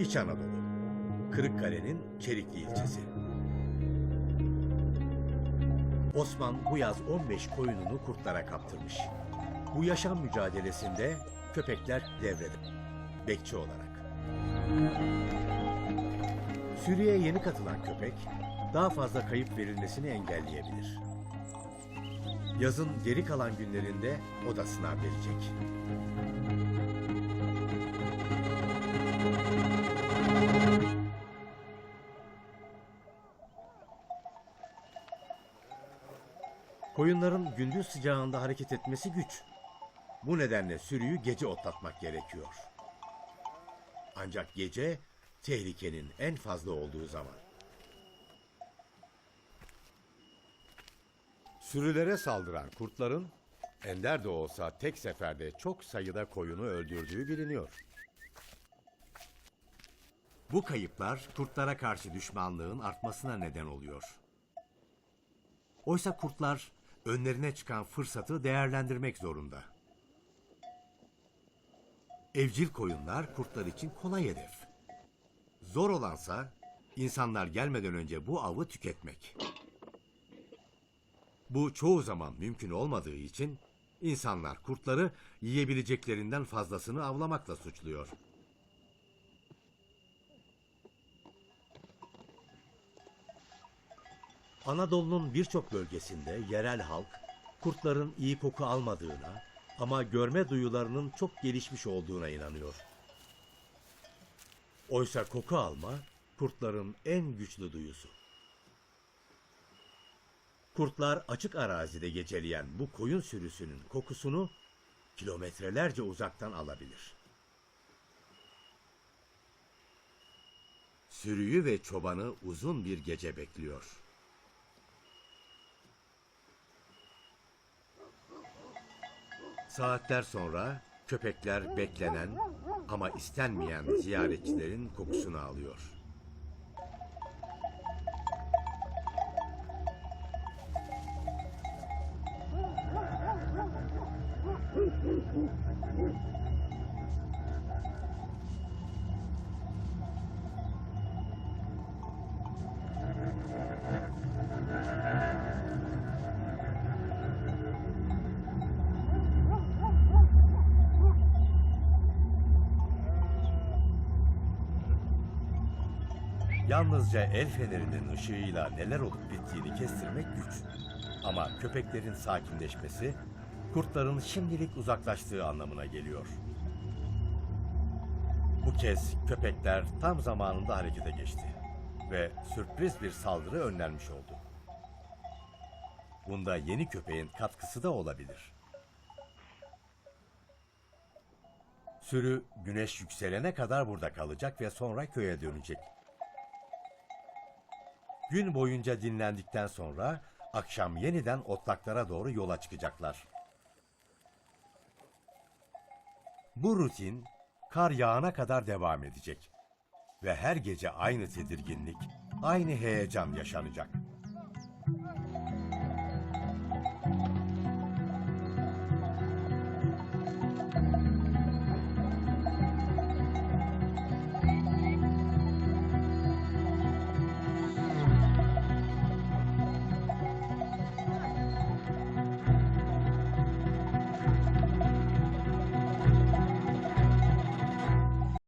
İç Anadolu, Kırıkkale'nin Çerikli ilçesi. Osman bu yaz 15 koyununu kurtlara kaptırmış. Bu yaşam mücadelesinde köpekler devrede, bekçi olarak. Sürüye yeni katılan köpek, daha fazla kayıp verilmesini engelleyebilir. Yazın geri kalan günlerinde o da sınav verecek. Koyunların gündüz sıcağında hareket etmesi güç. Bu nedenle sürüyü gece otlatmak gerekiyor. Ancak gece tehlikenin en fazla olduğu zaman. Sürülere saldıran kurtların ender de olsa tek seferde çok sayıda koyunu öldürdüğü biliniyor. Bu kayıplar kurtlara karşı düşmanlığın artmasına neden oluyor. Oysa kurtlar önlerine çıkan fırsatı değerlendirmek zorunda. Evcil koyunlar kurtlar için kolay hedef. Zor olansa insanlar gelmeden önce bu avı tüketmek. Bu çoğu zaman mümkün olmadığı için insanlar kurtları yiyebileceklerinden fazlasını avlamakla suçluyor. Anadolu'nun birçok bölgesinde yerel halk kurtların iyi koku almadığına ama görme duyularının çok gelişmiş olduğuna inanıyor. Oysa koku alma kurtların en güçlü duyusu. Kurtlar açık arazide geceleyen bu koyun sürüsünün kokusunu kilometrelerce uzaktan alabilir. Sürüyü ve çobanı uzun bir gece bekliyor. Saatler sonra köpekler beklenen ama istenmeyen ziyaretçilerin kokusunu alıyor. Yalnızca el fenerinin ışığıyla neler olup bittiğini kestirmek güç. Ama köpeklerin sakinleşmesi, kurtların şimdilik uzaklaştığı anlamına geliyor. Bu kez köpekler tam zamanında harekete geçti ve sürpriz bir saldırı önlenmiş oldu. Bunda yeni köpeğin katkısı da olabilir. Sürü güneş yükselene kadar burada kalacak ve sonra köye dönecek. Gün boyunca dinlendikten sonra akşam yeniden otlaklara doğru yola çıkacaklar. Bu rutin kar yağana kadar devam edecek ve her gece aynı tedirginlik, aynı heyecan yaşanacak.